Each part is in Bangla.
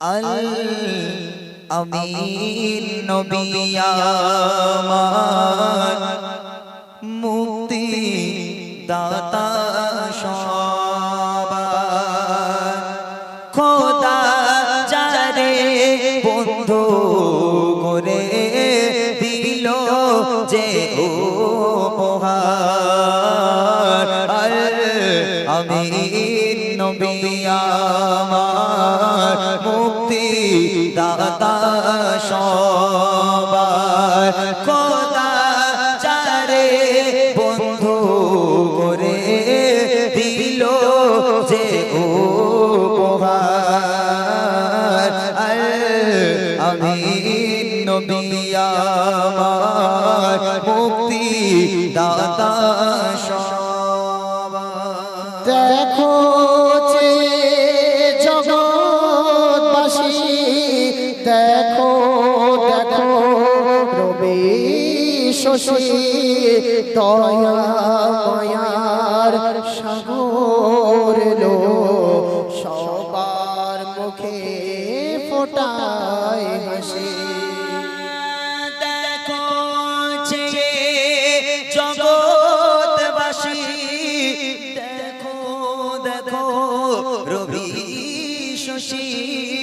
আল আমিন নবী আমার মুক্তি দাতা সবার খোদা যারে বন্ধু করে দিল যে উপহার। আল দাতা সবার খোদা যারে বন্ধু করে দিল যে উপহার। আল আমিন নবী আমার মুক্তি দাতা সবার। দেখো দেখো দেখো, রবি শশী, দয়া মায়ার সাগর লো সবার মুখে ফোটায় হাসি। দেখো যে জগৎবাসী। দেখো দেখো, রবি শশী।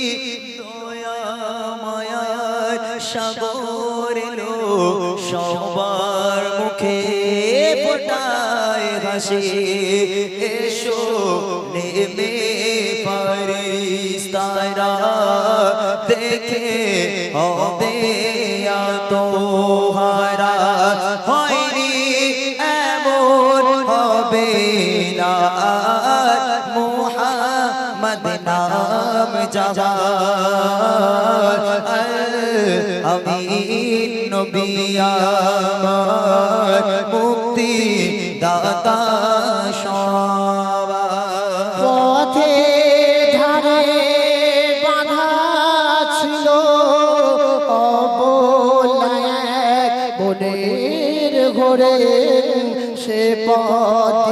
সাগর এলো সবার মুখে ফোটায় হাসি। এসো নেমে পারিস তারা দেখে হবে তোহারা হয়নি এমন হবে না, মোহাম্মদ নাম জাগা আমি নবী আমার মুক্তি দাতা অবলায় সে পথ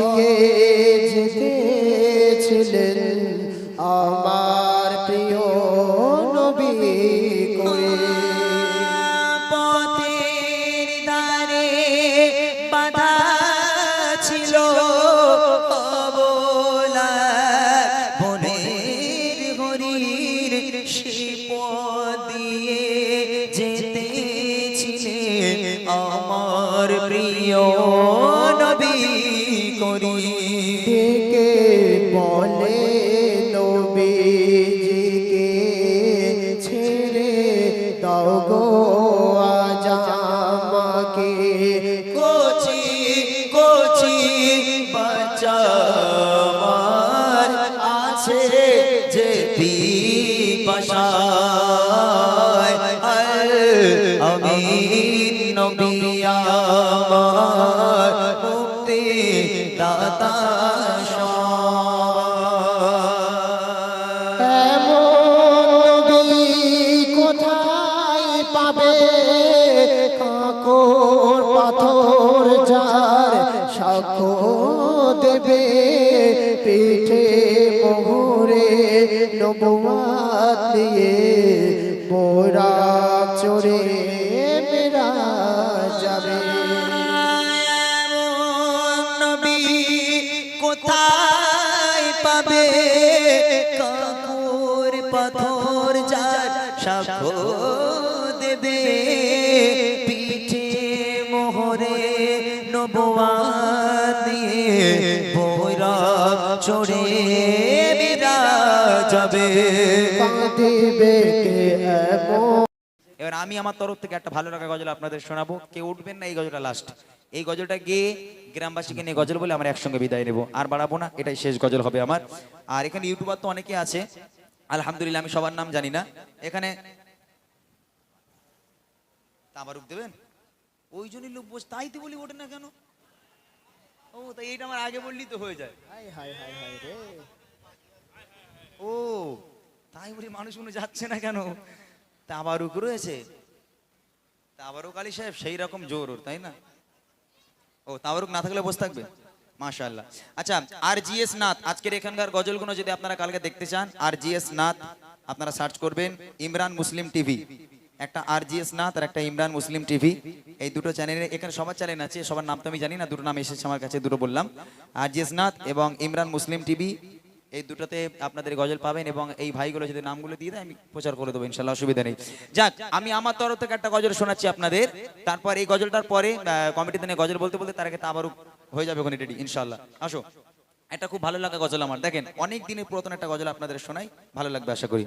দিয়ে যেতে ছিলে আমার প্রিয় নবী করি ডেকে বলে, নবীজিকে ছেড়ে দাও গো, আজ আমাকে। কোচি কোচি আল আমি নবী আমার মুক্তি দাতা কোথায় পাবে? কাকর পাথর যার সাক্ষ্য দেবে পিঠে মোহরে নবুয়াত দিয়ে। মোরা কাকুর পাথর যার সাক্ষ্য দেবে। নবুয়া দিয়ে বৈরা চড়ে বিরা যাবে। কাঁদিবে কে এবার আমি আমার তরফ থেকে একটা ভালো লাগা গজল আপনাদের শোনাবো। কেউ উঠবেন না এই গজলটা লাস্ট এই গজলটা গিয়ে গ্রামবাসীকে নিয়ে গজল বলে আমরা একসঙ্গে বিদায় নেব। আর বাড়াবো না এটাই শেষ গজল হবে আমার। আর এখানে ইউটিউবার তো অনেকে আছে। আলহামদুলিল্লাহ আমি সবার নাম জানি না। এখানে তাবারুক দেবেন? ওই জন্যই লোক বস তাই তো বলি ওঠে না কেন? ও তাই এইটা আমার আগে বললি তো হয়ে যায়। হায় হায় হায় হায় রে। ও তাই বলি মানুষগুলো যাচ্ছে না কেন? তাবারুক রয়েছে? তাবারুক আলী সাহেব সেই রকম জোর ওর তাই না? ও তাবারুক না থাকলে বসে থাকবে? মাশাআল্লাহ। আচ্ছা আর জিএস নাথ আজকের এখানকার গজলগুলো যদি আপনারা কালকে দেখতে চান আর জিএস নাথ আপনারা সার্চ করবেন ইমরান মুসলিম টিভি। একটা আর জিএস নাথ আর একটা ইমরান মুসলিম টিভি। এই দুটো চ্যানেলে, এখানে সবার চ্যানেল আছে, সবার নাম তো আমি জানি না, দুটো নাম এসেছে আমার কাছে, দুটো বললাম। আর জিএস নাথ এবং ইমরান মুসলিম টিভি, এই দুটোতে আপনাদের গজল পাবেন এবং এই ভাইগুলো যদি নামগুলো দিয়ে দেয়, আমি প্রচার করে দেবো, ইনশাল্লাহ অসুবিধা নেই। যাক, আমি আমার তরফ থেকে একটা গজল শোনাচ্ছি আপনাদের। তারপর এই গজলটার পরে কমিটিতে নিয়ে গজল বলতে বলতে তার আগে আবারও হয়ে যাবে ওখানে রেডি ইনশাল্লাহ। আসো। এটা খুব ভালো লাগা গজল আমার। দেখেন, অনেক দিনের পুরাতন একটা গজল আপনাদের শোনাই, ভালো লাগবে আশা করি।